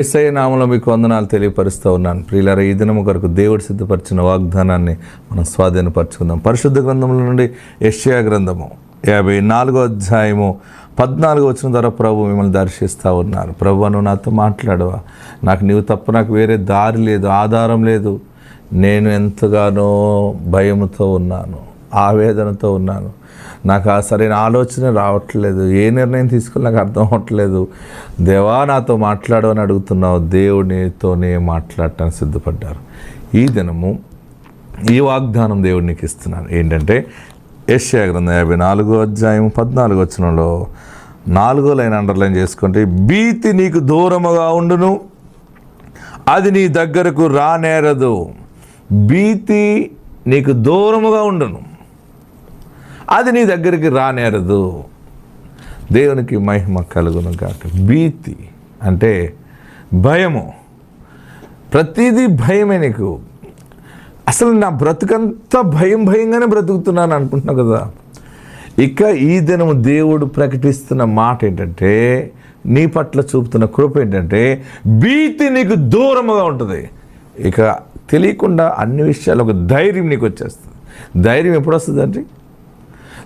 SI నామంలో మీకు వందనాలు తెలియపరుస్తూ ఉన్నాను. ప్రియులారా ఈ దినము కొరకు దేవుడు సిద్ధపరిచిన వాగ్దానాన్ని మనం స్వాధీనపరచుకుందాం. పరిశుద్ధ గ్రంథముల నుండి యష్యా గ్రంథము యాభై నాలుగో అధ్యాయము పద్నాలుగు వచ్చిన ద్వారా ప్రభు మిమ్మల్ని దర్శిస్తూ ఉన్నారు. ప్రభు నువ్వు నాతో మాట్లాడవా? నాకు నీవు తప్ప నాకు వేరే దారి లేదు ఆధారం లేదు. నేను ఎంతగానో భయముతో ఉన్నాను. ఆవేదనతో ఉన్నాను. నాకు ఆ సరైన ఆలోచన రావట్లేదు. ఏ నిర్ణయం తీసుకుని నాకు అర్థం అవ్వట్లేదు. దేవా నాతో మాట్లాడు అని అడుగుతున్నావు. దేవునితోనే మాట్లాడటానికి సిద్ధపడ్డారు. ఈ దినము ఈ వాగ్దానం దేవుడికి ఇస్తున్నాను ఏంటంటే ఏషియా గ్రంథం యాభై నాలుగో అధ్యాయం పద్నాలుగు వచనంలో నాలుగో లైన్ అండర్లైన్ చేసుకుంటే భీతి నీకు దూరముగా ఉండును అది నీ దగ్గరకు రానేరదు. భీతి నీకు దూరముగా ఉండును. అది నీ దగ్గరికి రానేరదు. దేవునికి మహిమ కలుగును కాక భీతి అంటే భయము. ప్రతిదీ భయమే నీకు. అసలు నా బ్రతుకంతా భయం భయంగానే బ్రతుకుతున్నాను అనుకుంటున్నావు కదా. ఇక ఈ దినము దేవుడు ప్రకటిస్తున్న మాట ఏంటంటే నీ పట్ల చూపుతున్న కృప ఏంటంటే భీతి నీకు దూరముగా ఉంటుంది. ఇక తెలియకుండా అన్ని విషయాలు ఒక ధైర్యం నీకు వచ్చేస్తుంది. ధైర్యం ఎప్పుడు వస్తుందండి?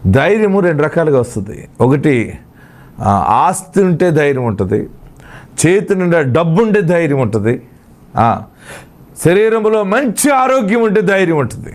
ధైర్యము రెండు రకాలుగా వస్తుంది. ఒకటి ఆస్తి ఉంటే ధైర్యం ఉంటుంది. చేతి నిండా డబ్బు ఉంటే ధైర్యం ఉంటుంది. శరీరంలో మంచి ఆరోగ్యం ఉంటే ధైర్యం ఉంటుంది.